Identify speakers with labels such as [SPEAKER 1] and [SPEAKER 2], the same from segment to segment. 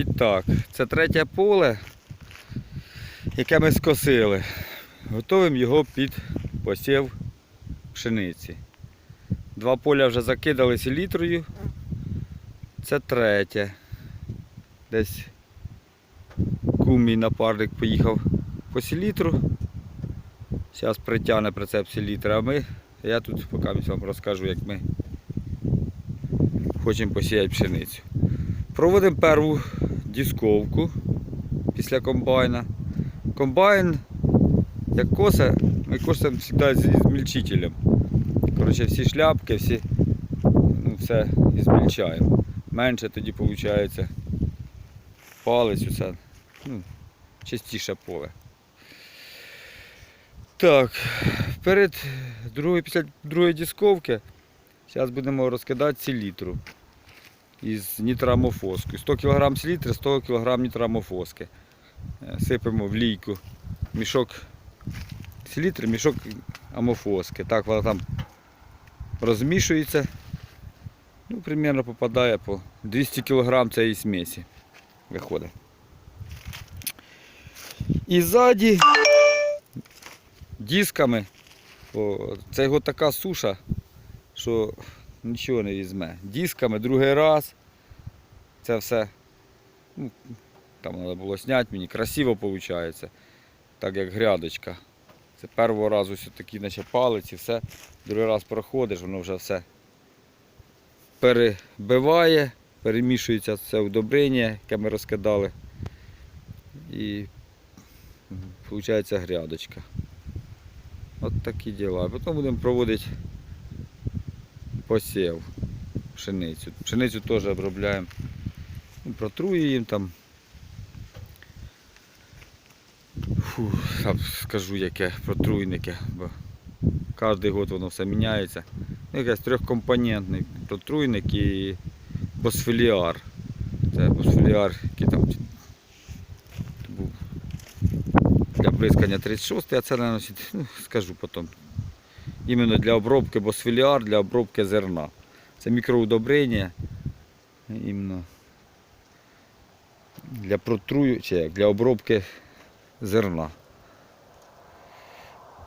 [SPEAKER 1] І так, це третє поле, яке ми скосили. Готовимо його під посів пшениці. Два поля вже закидали селітрою. Це третє. Десь кум мій напарник поїхав по селітру. Зараз притягне прицеп селітра, а ми, я тут поки вам розкажу, як ми хочемо посіяти пшеницю. Проводимо перву дисковку після комбайна. Комбайн, як коса, ми косимо завжди з змільчителем. Коротше, всі шляпки, всі, ну, все змільчаємо. Менше тоді виходить палець, усе, ну, чистіше поле. Так, перед другою, після другої дисковки зараз будемо розкидати селітру із нітрамофоскою. 100 кг селітри, 100 кг нітрамофоски. Е, Сипемо в лійку мішок селітри, мішок амофоски. Так вона там розмішується. Ну, примерно попадає по 200 кг цієї смесі. Виходить. І ззаді дисками, о, це його така суша, що нічого не візьме. Дисками другий раз. Це все. Ну, там треба було зняти мені. Красиво виходить. Так як грядочка. Це першого разу все такі наче палиці, все. Другий раз проходиш, воно вже все перебиває, перемішується це удобрення, яке ми розкидали. І виходить грядочка. От такі діла. Потім будемо проводити посів пшеницю. Пшеницю теж обробляємо. Ну, Протруюємо там. Фу, там скажу яке протруйнике, бо кожен год воно все міняється. Ну, Якийсь трьохкомпонентний протруйник і босфіліар. Це босфіліар, який там був для бризкання 36, а це наносить, ну, скажу потім. Іменно для обробки босфіліар, для обробки зерна. Це мікроудобрення. Іменно для протрую, чи як, для обробки зерна.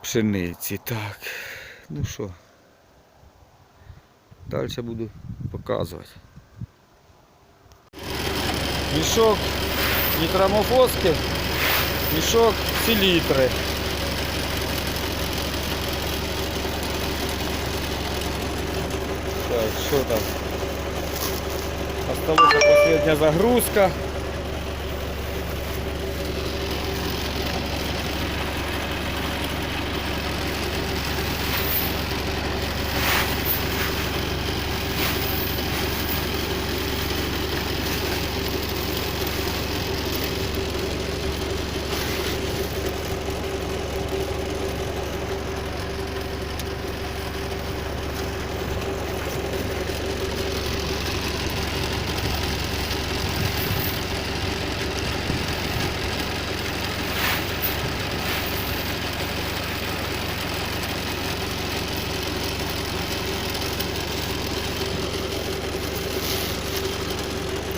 [SPEAKER 1] Пшениці. Так. Ну що. Далі буду показувати. Мішок нітрамофоски, мішок селітри. Що там? Осталась последняя загрузка.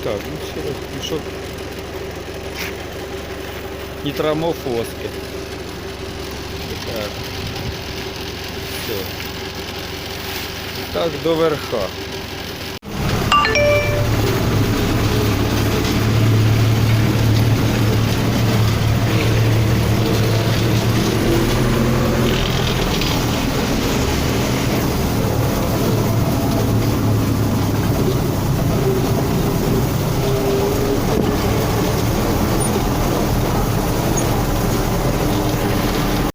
[SPEAKER 1] Так, ну ще раз мішок нітрамофоски. Так. Все. Так до верха.